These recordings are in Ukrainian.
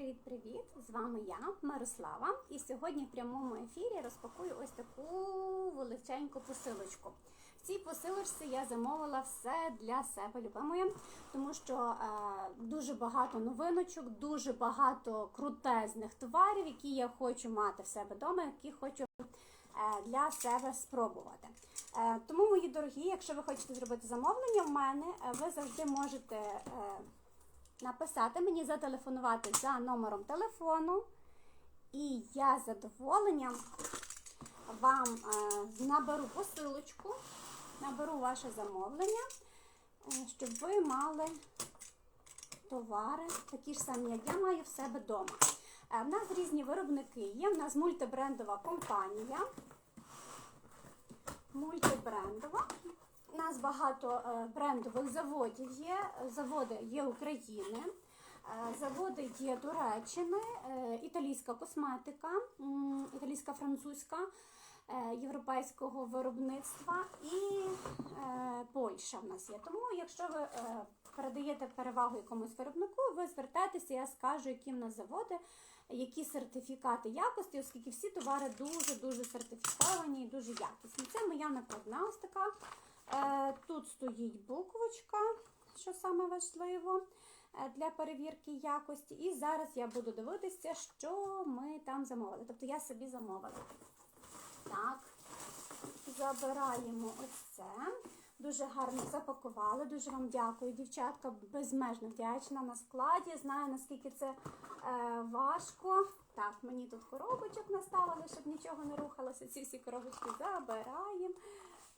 Привіт-привіт! З вами я, Мирослава, і сьогодні в прямому ефірі розпакую ось таку величеньку посилочку. В цій посилочці я замовила все для себе любимої, тому що е, дуже багато новиночок, дуже багато крутезних товарів, які я хочу мати в себе вдома, які хочу е, для себе спробувати. Е, тому, мої дорогі, якщо ви хочете зробити замовлення в мене, е, ви завжди можете. Написати мені, зателефонувати за номером телефону, і я з задоволенням вам е, наберу посилочку, наберу ваше замовлення, е, щоб ви мали товари, такі ж самі, як я маю в себе вдома. Е, в нас різні виробники є, в нас мультибрендова компанія. Мультибрендова. У нас багато е, брендових заводів є. Заводи є України, е, заводи є Туреччини, е, італійська косметика, італійська французька, європейського виробництва і Польща в нас є. Тому, якщо ви передаєте перевагу якомусь виробнику, ви звертайтеся, я скажу, які в нас заводи, які сертифікати якості, оскільки всі товари дуже-дуже сертифіковані і дуже якісні. Це моя накладна ось така. Е, Тут стоїть буквочка, що саме важливо е, для перевірки якості. І зараз я буду дивитися, що ми там замовили. Тобто я собі замовила. Так, забираємо ось це. Дуже гарно запакували. Дуже вам дякую, дівчатка. Безмежно вдячна на складі. Знаю, наскільки це е, важко. Так, мені тут коробочок наставили, щоб нічого не рухалося. Ці всі коробочки забираємо.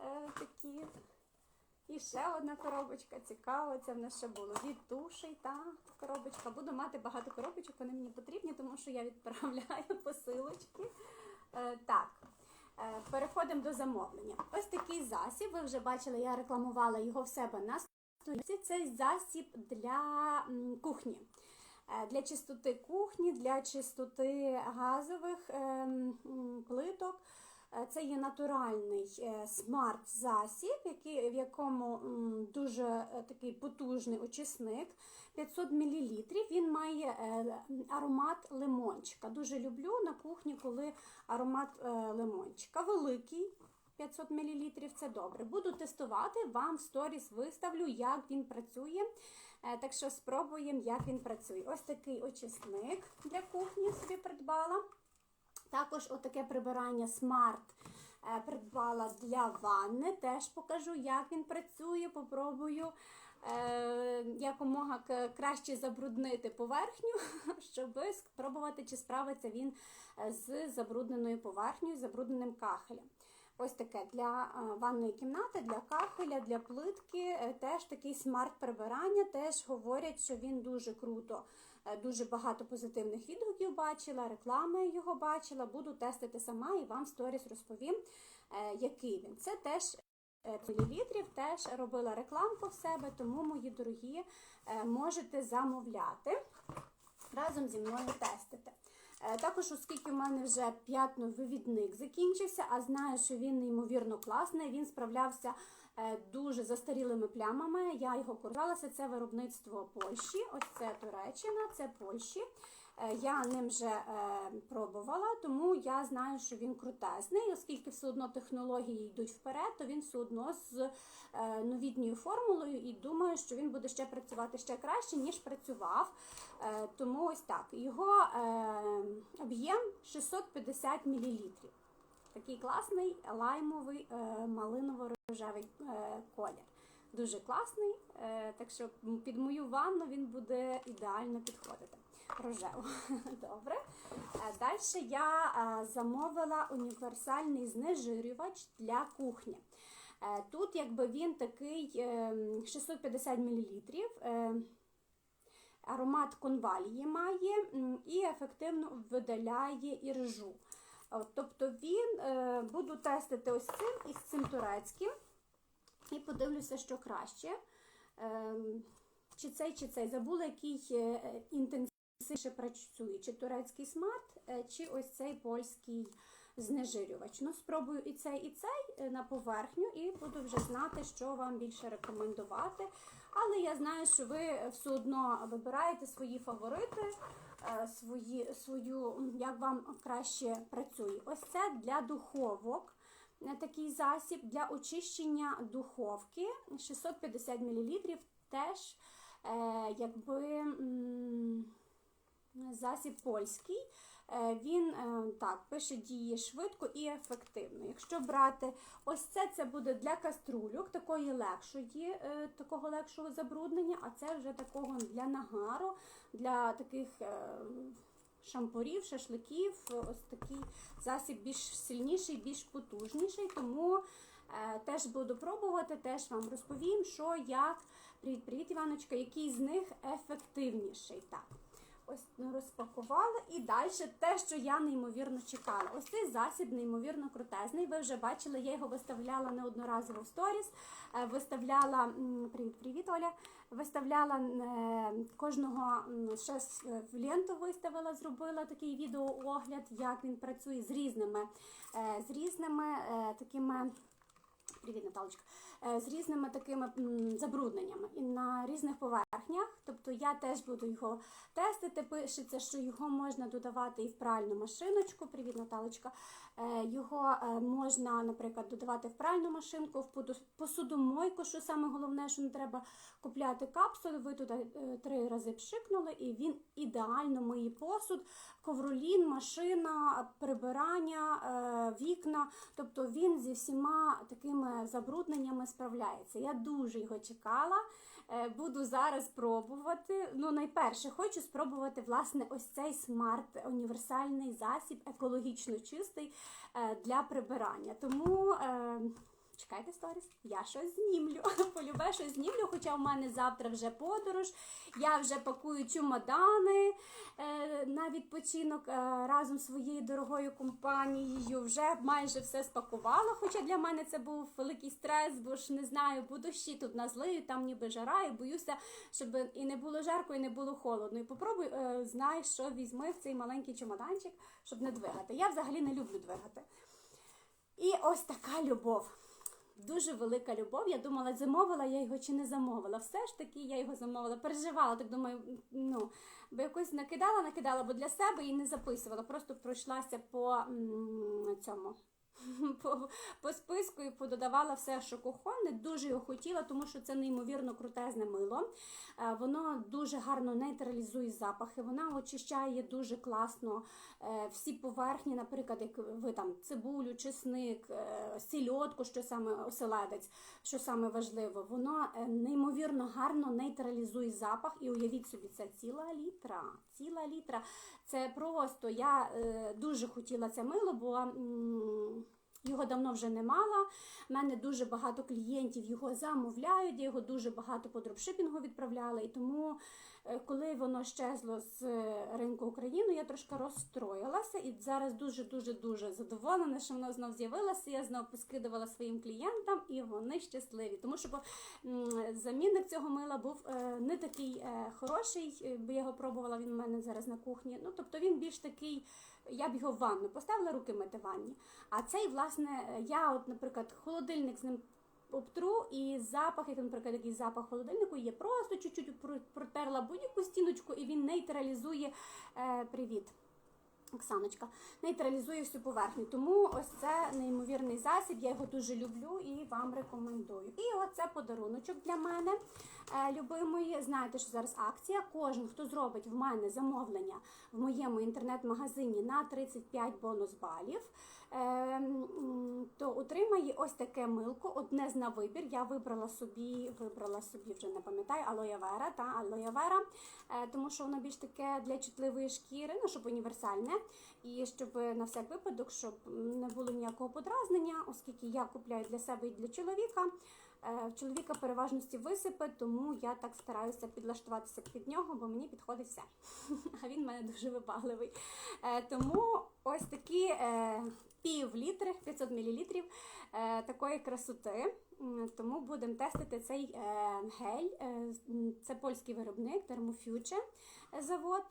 Е, такі. І ще одна коробочка цікава, це в нас ще було від тушей та коробочка. Буду мати багато коробочок, вони мені потрібні, тому що я відправляю посилочки. Е, так, е, переходимо до замовлення. Ось такий засіб. Ви вже бачили, я рекламувала його в себе на сторінці. Це засіб для кухні. Е, Для чистоти кухні, для чистоти газових ем, плиток. Е, Це є натуральний е, смарт-засіб, в якому дуже е, такий потужний очисник. 500 мл. Він має аромат лимончика. Дуже люблю на кухні, коли аромат лимончика. Великий 500 мл це добре. Буду тестувати, вам в сторіс виставлю, як він працює. Так що спробуємо, як він працює. Ось такий очисник для кухні собі придбала. Також отаке прибирання Smart е, придбала для ванни. Теж покажу, як він працює. Попробую е, якомога краще забруднити поверхню, щоб спробувати, чи справиться він е, з забрудненою поверхнею, забрудненим кахелем. Ось таке для е, ванної кімнати, для кахеля, для плитки. Теж такий смарт прибирання. Теж говорять, що він дуже круто, дуже багато позитивних відгуків бачила, реклами його бачила. Буду тестити сама і вам в сторіс розповім, е, який він. Це теж. е, Мілілітрів теж робила рекламку в себе, тому, мої дорогі, е, можете замовляти разом зі мною тестити. Е, Також, оскільки в мене вже п'ятновивідник закінчився, а знаю, що він неймовірно класний, він справлявся е, дуже застарілими плямами. Я його користувалася. Це виробництво Польщі, ось це Туреччина, це Польщі. Е, Я ним вже е, пробувала, тому я знаю, що він крутезний, оскільки все одно технології йдуть вперед, то він все одно з е, новітньою формулою і думаю, що він буде ще працювати ще краще, ніж працював. Е, Тому ось так. Його е, об'єм 650 мл. Такий класний лаймовий е, малиново-рожевий е, колір. Дуже класний, е, так що під мою ванну він буде ідеально підходити. Рожево. Добре. Далі я замовила універсальний знежирювач для кухні. Тут якби він такий е, 650 мл. Аромат конвалії має і ефективно видаляє іржу. Тобто він е, буду тестити ось цим і з цим турецьким. І подивлюся, що краще. Е, чи цей, чи цей. Забула, який е, інтенсивніше працює, чи турецький смарт, е, чи ось цей польський знежирювач. Ну, спробую і цей, і цей на поверхню, і буду вже знати, що вам більше рекомендувати. Але я знаю, що ви все одно вибираєте свої фаворити, свої, свою, як вам краще працює. Ось це для духовок. е, Такий засіб для очищення духовки 650 мл. Теж е, якби засіб польський. Е, Він е, так пише діє швидко і ефективно. Якщо брати ось це, це буде для каструльок, такої легшої, е, такого легшого забруднення, а це вже такого для нагару, для таких шампурів, шашликів. Ось такий засіб більш сильніший, більш потужніший. Тому е, теж буду пробувати, теж вам розповім, що як. Привіт, привіт, Іваночка, який з них ефективніший. Так. Ось ну, розпакувала. І далі те, що я неймовірно чекала. Ось цей засіб неймовірно крутезний. Ви вже бачили, я його виставляла неодноразово в сторіс. Е, Виставляла привіт, привіт, Оля. Виставляла е, кожного ще в ленту виставила, зробила такий відеоогляд, як він працює з різними, е, з різними е, такими. Привіт, Наталочка. Е, З різними такими забрудненнями і на різних поверхнях. Тобто я теж буду його тестити. Пишеться, що його можна додавати і в пральну машиночку. Привіт, Наталочка. Е, Його е, можна, наприклад, додавати в пральну машинку, в посудомойку, що саме головне, що не треба купляти капсули. Ви туди три рази пшикнули, і він ідеально миє посуд, ковролін, машина, прибирання, вікна. Тобто він зі всіма такими забрудненнями справляється. Я дуже його чекала. Е, Буду зараз пробувати. Ну, найперше, хочу спробувати власне ось цей смарт універсальний засіб, екологічно чистий е, для прибирання. Тому. Чекайте сторіс, я щось знімлю. Полюбе щось знімлю, хоча в мене завтра вже подорож. Я вже пакую чемодани е, на відпочинок е, разом з своєю дорогою компанією. Вже майже все спакувала. Хоча для мене це був великий стрес, бо ж не знаю, бо дощі тут назлию, там ніби жара, і боюся, щоб і не було жарко, і не було холодно. І попробуй, е, знай, що візьми в цей маленький чемоданчик, щоб не двигати. Я взагалі не люблю двигати. І ось така любов. Дуже велика любов. Я думала, замовила я його чи не замовила. Все ж таки я його замовила. Переживала, так думаю, ну, бо якось накидала, накидала, бо для себе і не записувала. Просто пройшлася по цьому. По, по списку і пододавала все, що кухонне. Дуже його хотіла, тому що це неймовірно крутезне мило. Е, Воно дуже гарно нейтралізує запахи, вона очищає дуже класно е, всі поверхні, наприклад, як ви там цибулю, чесник, е, сільотку, що саме оселедець, що саме важливо, воно неймовірно гарно нейтралізує запах. І уявіть собі, це ціла літра. Ціла літра. Це просто я е, дуже хотіла це мило, бо. Його давно вже не мала. У мене дуже багато клієнтів його замовляють, я його дуже багато по дропшипінгу відправляла. І тому, е, коли воно щезло з е, ринку України, я трошки розстроїлася. І зараз дуже-дуже дуже задоволена, що воно знов з'явилося. Я знов поскидувала своїм клієнтам, і вони щасливі. Тому що замінник цього мила був е, не такий хороший, бо я його пробувала. Він у мене зараз на кухні. Ну тобто він більш такий. Я б його в ванну поставила руки мити ванні. А цей, власне, я, от, наприклад, холодильник з ним обтру, і запах, як, наприклад, якийсь запах холодильнику є, просто чуть-чуть протерла будь-яку стіночку, і він нейтралізує. Е, привіт. Оксаночка, нейтралізує всю поверхню. Тому ось це неймовірний засіб, я його дуже люблю і вам рекомендую. І оце подаруночок для мене, е, любимої. Знаєте, що зараз акція. Кожен, хто зробить в мене замовлення в моєму інтернет-магазині на 35 бонус балів, то отримає ось таке милко, одне з на вибір. Я вибрала собі, вибрала собі вже не пам'ятаю, алоєвера та алоєвера, тому що воно більш таке для чутливої шкіри, ну щоб універсальне. І щоб на всяк випадок, щоб не було ніякого подразнення, оскільки я купляю для себе і для чоловіка. Е, В чоловіка переважності висипи, тому я так стараюся підлаштуватися під нього, бо мені підходить все. А він в мене дуже вибагливий. Е, Тому ось такі пів літри, 500 мл такої красоти. Тому будемо тестити цей е, гель. Це польський виробник Thermofuge завод.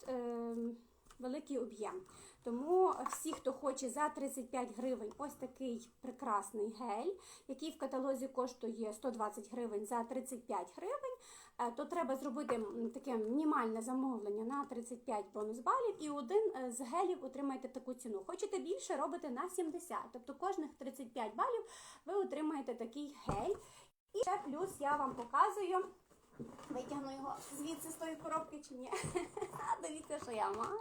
Великий об'єм. Тому всі, хто хоче за 35 гривень, ось такий прекрасний гель, який в каталозі коштує 120 гривень за 35 гривень, е, то треба зробити таке мінімальне замовлення на 35 бонус балів, і один е, з гелів отримаєте таку ціну. Хочете більше, робите на 70. Тобто кожних 35 балів ви отримаєте такий гель. І ще плюс я вам показую. Витягну його звідси з тої коробки чи ні. Дивіться, що я маю.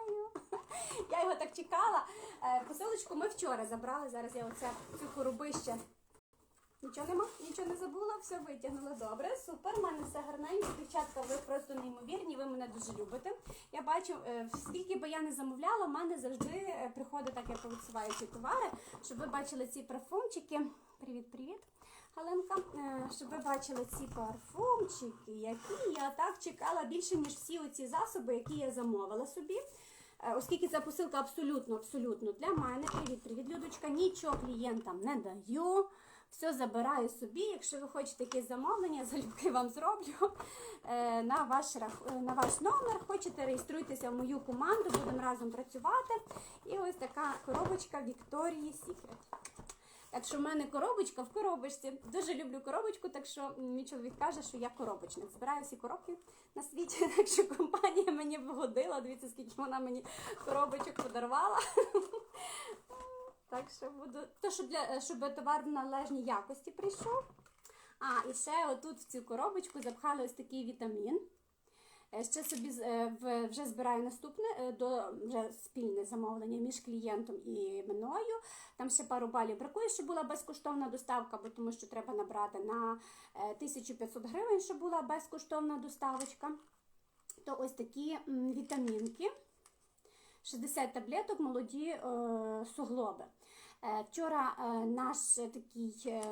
Я його так чекала. Е, Посилочку ми вчора забрали. Зараз я оце цю коробище. Нічого нема, нічого не забула, все витягнула. Добре, супер, в мене все гарненько. Дівчатка, ви просто неймовірні, ви мене дуже любите. Я бачу, е, скільки би я не замовляла, в мене завжди е, приходить так, я повисуваю ці товари, щоб ви бачили ці парфумчики. Привіт, привіт. Галинка, Е, щоб ви бачили ці парфумчики, які я так чекала більше, ніж всі оці засоби, які я замовила собі. Е, Оскільки ця посилка абсолютно, абсолютно для мене. Привіт, привіт, Людочка. Нічого клієнтам не даю. Все забираю собі. Якщо ви хочете якесь замовлення, залюбки вам зроблю е, на ваш, на ваш номер. Хочете, реєструйтеся в мою команду, будемо разом працювати. І ось така коробочка Вікторії Secret. Так що в мене коробочка в коробочці. Дуже люблю коробочку, так що мій чоловік каже, що я коробочник. Збираю всі коробки на світі, так що компанія мені вгодила. Дивіться, скільки вона мені коробочок подарувала. Так що буду. То, щоб, для, щоб товар в належній якості прийшов. А, і ще отут в цю коробочку запхали ось такий вітамін. Е, Ще собі е, вже збираю наступне е, до вже спільне замовлення між клієнтом і мною. Там ще пару балів бракує, щоб була безкоштовна доставка, бо тому що треба набрати на е, 1500 гривень, щоб була безкоштовна доставочка. То ось такі вітамінки. 60 таблеток молоді суглоби. Вчора наш такий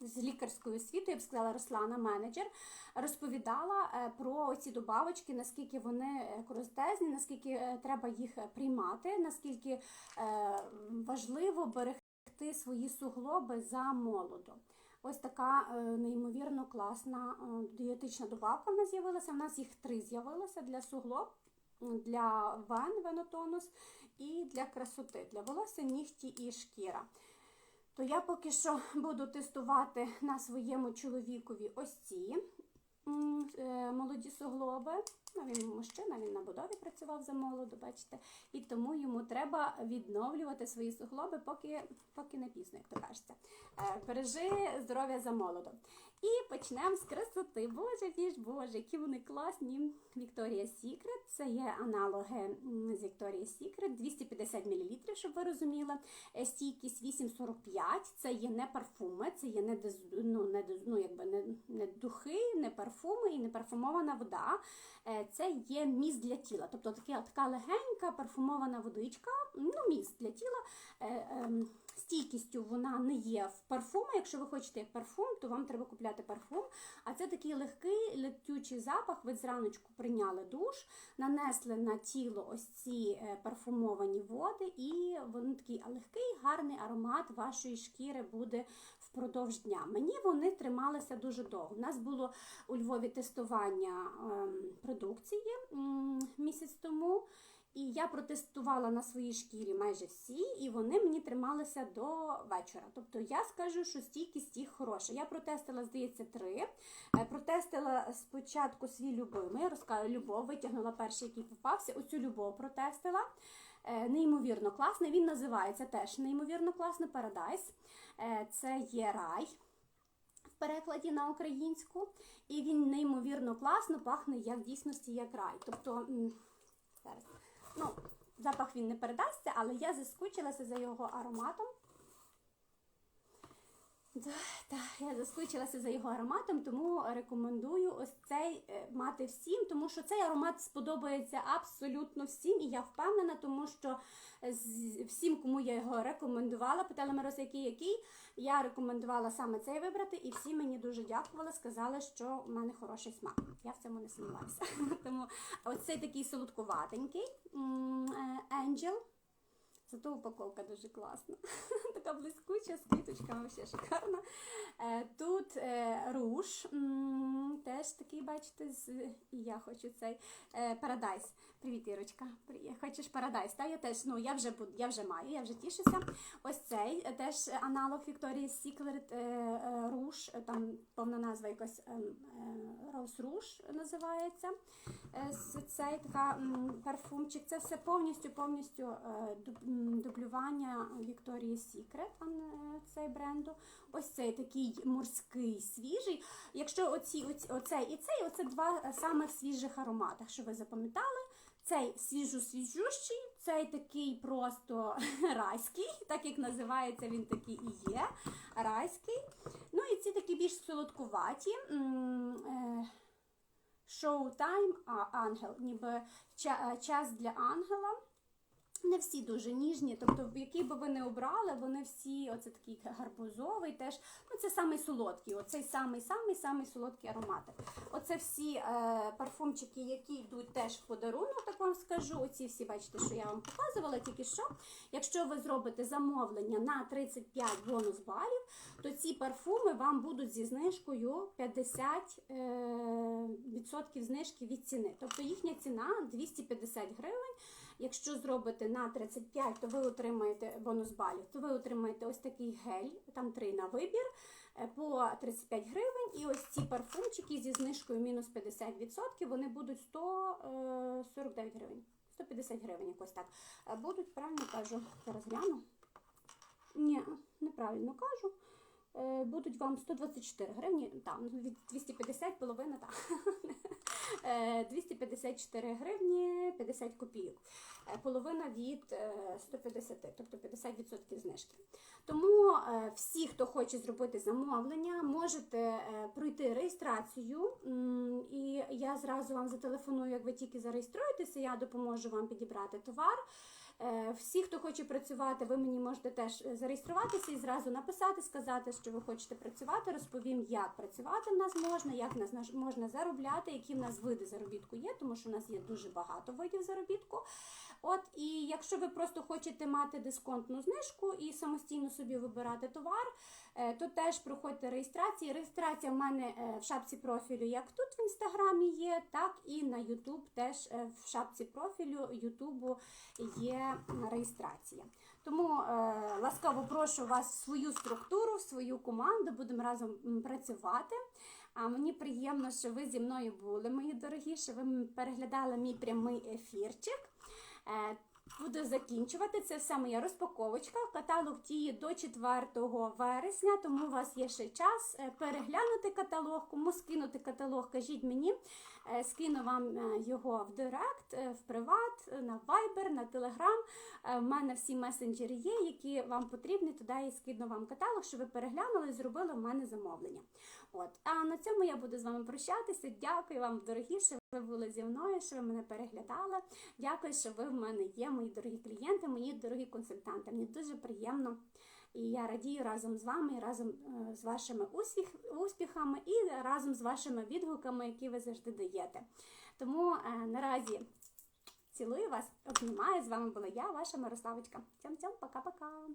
з лікарською освітою, я б сказала, Руслана, менеджер, розповідала е, про ці добавочки, наскільки вони е, користезні, наскільки е, треба їх приймати, наскільки важливо берегти свої суглоби за молоду. Ось така неймовірно класна дієтична добавка в нас з'явилася. У нас їх три з'явилося для суглоб, для вен, венотонус і для красоти, для волосся, нігті і шкіра. То я поки що буду тестувати на своєму чоловікові ось ці е, молоді суглоби. Ну, він мужчина, він на будові працював за молоду, бачите. І тому йому треба відновлювати свої суглоби, поки, поки не пізно, як то кажеться. Е, Бережи здоров'я за молоду. І почнемо з красоти. Боже мій ж Боже, які вони класні. Victoria's Secret. Це є аналоги з Victoria's Secret. 250 мл, щоб ви розуміли. Е, Стійкість 8,45. Це є не парфуми, це є не, дез, ну, не, ну, якби не, не духи, не парфуми і не парфумована вода. Е, Це є міст для тіла. Тобто така, така легенька парфумована водичка, ну, міст для тіла. Стійкістю вона не є в парфумі. Якщо ви хочете парфум, то вам треба купляти парфум. А це такий легкий летючий запах. Ви зраночку прийняли душ, нанесли на тіло ось ці е, парфумовані води, і він такий легкий, гарний аромат вашої шкіри буде впродовж дня. Мені вони трималися дуже довго. У нас було у Львові тестування ем, продукції місяць тому. І я протестувала на своїй шкірі майже всі, і вони мені трималися до вечора. Тобто я скажу, що стійкість їх хороша. Я протестила, здається, три. Е, Протестила спочатку свій любимий, розкажу, любов, витягнула перший, який попався. Оцю любов протестила. Е, Неймовірно класний. Він називається теж неймовірно класно Paradise. Е, Це є рай перекладі на українську. І він неймовірно класно пахне як в дійсності як рай. Тобто, зараз. Ну, запах він не передасться, але я заскучилася за його ароматом. Так, я заскучилася за його ароматом, тому рекомендую ось цей е, мати всім, тому що цей аромат сподобається абсолютно всім, і я впевнена, тому що з- всім, кому я його рекомендувала, питали Мироса, який який, я рекомендувала саме цей вибрати, і всі мені дуже дякували, сказали, що в мене хороший смак. Я в цьому не сумніваюся. Тому ось цей такий солодкуватенький е, Angel. Зато упаковка дуже класна. така блискуча, з квіточками, ще шикарна. Е, тут е, руш, теж такий, бачите, з... я хочу цей е, Парадайс. Привіт, Ірочка. Хочеш Парадайс? Та я теж, ну я вже я вже маю, я вже тішуся. Ось цей теж аналог е, е, руш, там повна назва е, Rose Rouge називається. Цей така парфумчик. Це все повністю повністю дублювання Victoria's Secret, цей бренду. Ось цей такий морський свіжий. Якщо оці, оці оцей і цей, оце два самих свіжих ароматах, що ви запам'ятали. Цей свіжо-свіжущий, цей такий просто райський, так як називається, він такий і є. Райський. Ну і ці такі більш солодкуваті. е, Showtime ангел, ніби е, час для ангела. Не всі дуже ніжні, тобто, який би ви не обрали, вони всі, оце такий гарбузовий теж. Ну, це самий солодкий, оцей самий самий самий солодкий ароматик. Оце всі е, парфумчики, які йдуть теж в подарунок, так вам скажу. Оці всі, бачите, що я вам показувала тільки що. Якщо ви зробите замовлення на 35 бонус балів, то ці парфуми вам будуть зі знижкою 50% е, знижки від ціни. Тобто їхня ціна 250 гривень. Якщо зробите на 35, то ви отримаєте бонус балів, то ви отримаєте ось такий гель, там три на вибір е, по 35 гривень. І ось ці парфумчики зі знижкою мінус 50%, вони будуть 149 гривень. 150 гривень якось так. Е, Будуть, правильно кажу, зараз гляну. Ні, неправильно кажу. Е, Будуть вам 124 гривні, там від 250 половина, так. Е, 254 гривні 50 копійок. Е, Половина від е, 150, тобто 50% знижки. Тому е, всі, хто хоче зробити замовлення, можете е, пройти реєстрацію, і я зразу вам зателефоную, як ви тільки зареєструєтеся, я допоможу вам підібрати товар. Е, Всі, хто хоче працювати, ви мені можете теж е, зареєструватися і зразу написати, сказати, що ви хочете працювати. Розповім, як працювати в нас можна, як в нас можна заробляти, які в нас види заробітку є, тому що в нас є дуже багато видів заробітку. От і якщо ви просто хочете мати дисконтну знижку і самостійно собі вибирати товар, е, то теж проходьте реєстрації. Реєстрація в мене е, в шапці профілю, як тут в інстаграмі є, так і на YouTube теж е, в шапці профілю Ютубу є реєстрація. Тому ласкаво прошу вас в свою структуру, в свою команду, будемо разом працювати. А мені приємно, що ви зі мною були, мої дорогі, що ви переглядали мій прямий ефірчик. Е, Буду закінчувати. Це все моя розпаковочка. Каталог діє до 4 вересня, тому у вас є ще час е, переглянути каталог, кому скинути каталог, кажіть мені. Е, Скину вам е, його в Директ, е, в приват, на Viber, на Telegram. В мене всі месенджери є, які вам потрібні. Туди я скину вам каталог, щоб ви переглянули і зробили в мене замовлення. От. А на цьому я буду з вами прощатися. Дякую вам, дорогі, що ви були зі мною, що ви мене переглядали. Дякую, що ви в мене є, мої дорогі клієнти, мої дорогі консультанти. Мені дуже приємно. І я радію разом з вами, разом е, з вашими успіх, успіхами і разом з вашими відгуками, які ви завжди даєте. Тому е, наразі цілую вас, обнімаю. З вами була я, ваша Мирославочка. Цьом-цьом, пока-пока.